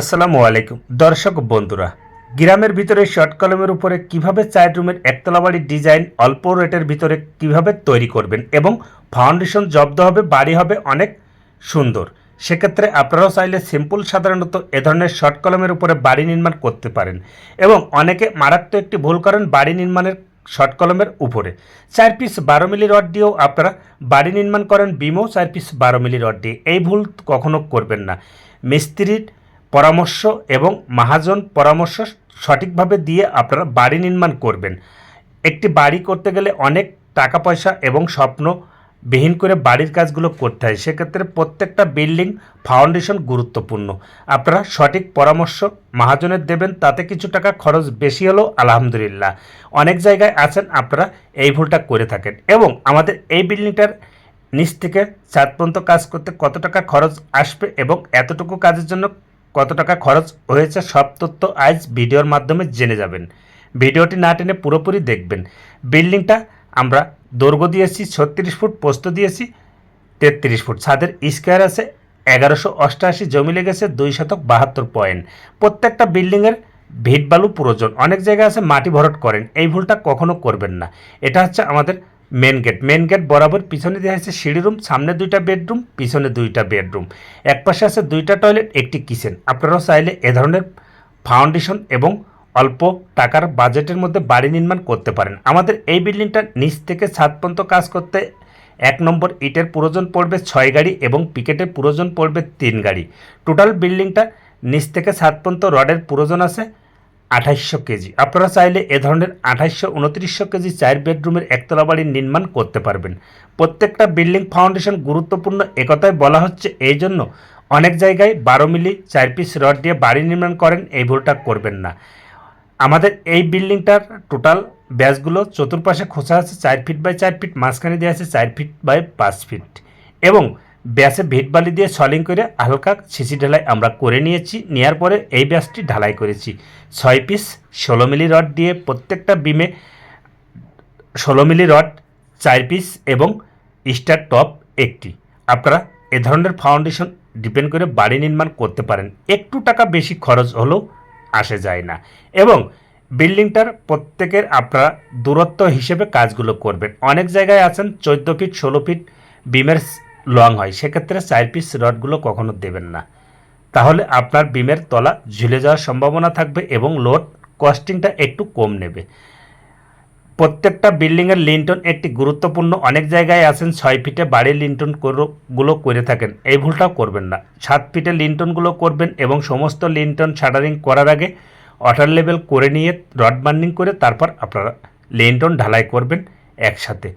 আসসালামু আলাইকুম। দর্শক বন্ধুরা, গ্রামের ভিতরে শর্ট কলমের উপরে কীভাবে চার রুমের একতলা বাড়ির ডিজাইন অল্প রেটের ভিতরে কীভাবে তৈরি করবেন এবং ফাউন্ডেশন জব্দ হবে, বাড়ি হবে অনেক সুন্দর। সেক্ষেত্রে আপনারাও চাইলে সিম্পল সাধারণত এ ধরনের শর্ট কলমের উপরে বাড়ি নির্মাণ করতে পারেন এবং অনেকে মারাত্মক একটি ভুল করেন বাড়ি নির্মাণের শর্ট কলমের উপরে। চার পিস বারো মিলি রড দিয়েও আপনারা বাড়ি নির্মাণ করেন বিমো চার পিস বারো মিলি রড দিয়ে। এই ভুল কখনো করবেন না। মিস্ত্রির পরামর্শ এবং মহাজন পরামর্শ সঠিকভাবে দিয়ে আপনারা বাড়ি নির্মাণ করবেন। একটি বাড়ি করতে গেলে অনেক টাকা পয়সা এবং স্বপ্ন বিহীন করে বাড়ির কাজগুলো করতে হয়। সেক্ষেত্রে প্রত্যেকটা বিল্ডিং ফাউন্ডেশন গুরুত্বপূর্ণ। আপনারা সঠিক পরামর্শ মহাজনের দেবেন, তাতে কিছু টাকা খরচ বেশি হলেও আলহামদুলিল্লাহ। অনেক জায়গায় আছেন, আপনারা এই ভুলটা করে থাকেন। এবং আমাদের এই বিল্ডিংটার নিচ থেকে চার পর্যন্ত কাজ করতে কত টাকা খরচ আসবে এবং এতটুকু কাজের জন্য কত টাকা খরচ হয়েছে সব তথ্য আজ ভিডিওর মাধ্যমে জেনে যাবেন। ভিডিওটি না টেনে পুরোপুরি দেখবেন। বিল্ডিংটা আমরা দৈর্ঘ্য দিয়েছি ছত্রিশ ফুট, পোস্ত দিয়েছি তেত্রিশ ফুট। ছাদের স্কোয়ার আছে এগারোশো অষ্টআশি জমি লেগেছে দুই শতক বাহাত্তর পয়েন্ট। প্রত্যেকটা বিল্ডিংয়ের ভিট বালু প্রয়োজন অনেক জায়গায় আছে মাটি ভরট করেন। এই ভুলটা কখনো করবেন না। এটা হচ্ছে আমাদের মেন গেট মেন গেট বরাবর পিছনে দেওয়া আছে সিঁড়ি রুম সামনে দুইটা বেডরুম পিছনে দুইটা বেডরুম এক পাশে আছে দুইটা টয়লেট একটি কিচেন আপনারাও চাইলে এ ধরনের ফাউন্ডেশন এবং অল্প টাকার বাজেটের মধ্যে বাড়ি নির্মাণ করতে পারেন। আমাদের এই বিল্ডিংটা নিচ থেকে ছাদ পর্যন্ত কাজ করতে এক নম্বর ইটের প্রয়োজন পড়বে ছয় গাড়ি এবং পিকেটের প্রয়োজন পড়বে তিন গাড়ি। টোটাল বিল্ডিংটা নিচ থেকে ছাদ পর্যন্ত রডের প্রয়োজন আছে। আঠাইশশো কেজি। আপনারা চাইলে এ ধরনের আঠাইশশো উনত্রিশশো কেজি চার বেডরুমের একতলা বাড়ি নির্মাণ করতে পারবেন। প্রত্যেকটা বিল্ডিং ফাউন্ডেশন গুরুত্বপূর্ণ একথায় বলা হচ্ছে, এই জন্য অনেক জায়গায় বারো মিলি চার পিস রড দিয়ে বাড়ি নির্মাণ করেন, এই ভুলটা করবেন না। আমাদের এই বিল্ডিংটার টোটাল ব্যাসগুলো চতুর্পাশে খোঁচা আছে, চার ফিট বাই চার ফিট, মাঝখানে দেওয়া আছে চার ফিট বাই পাঁচ ফিট। এবং ব্যাসে ভিট বালি দিয়ে সলিং করে হালকা সিসি ঢালাই আমরা করে নিয়েছি। নেওয়ার পরে এই ব্যাসটি ঢালাই করেছি। ছয় পিস ষোলো মিলি রড দিয়ে প্রত্যেকটা বিমে ষোলো মিলি রড, চার পিস এবং স্টার টপ একটি। আপনারা এ ধরনের ফাউন্ডেশন ডিপেন্ড করে বাড়ি নির্মাণ করতে পারেন। একটু টাকা বেশি খরচ হলেও আসে যায় না। এবং বিল্ডিংটার প্রত্যেকের আপনারা দূরত্ব হিসেবে কাজগুলো করবেন। অনেক জায়গায় আছেন, চোদ্দ ফিট, ষোলো ফিট বিমের লং হয়। সেক্ষেত্রে চার পিস রডগুলো কখনো দেবেন না। তাহলে আপনার বিমের তলা ঝুলে যাওয়ার সম্ভাবনা থাকবে এবং লোড কস্টিংটা একটু কম নেবে। প্রত্যেকটা বিল্ডিংয়ের লিন্টন একটি গুরুত্বপূর্ণ। অনেক জায়গায় আছেন, ছয় ফিটে বাড়ির লিন্টনগুলো করে থাকেন। এই ভুলটাও করবেন না। সাত ফিটে লিন্টনগুলো করবেন এবং সমস্ত লিন্টন শাটারিং করার আগে ওয়াটার লেভেল করে নিয়ে রড বার্নিং করে তারপর আপনারা লিন্টন ঢালাই করবেন একসাথে।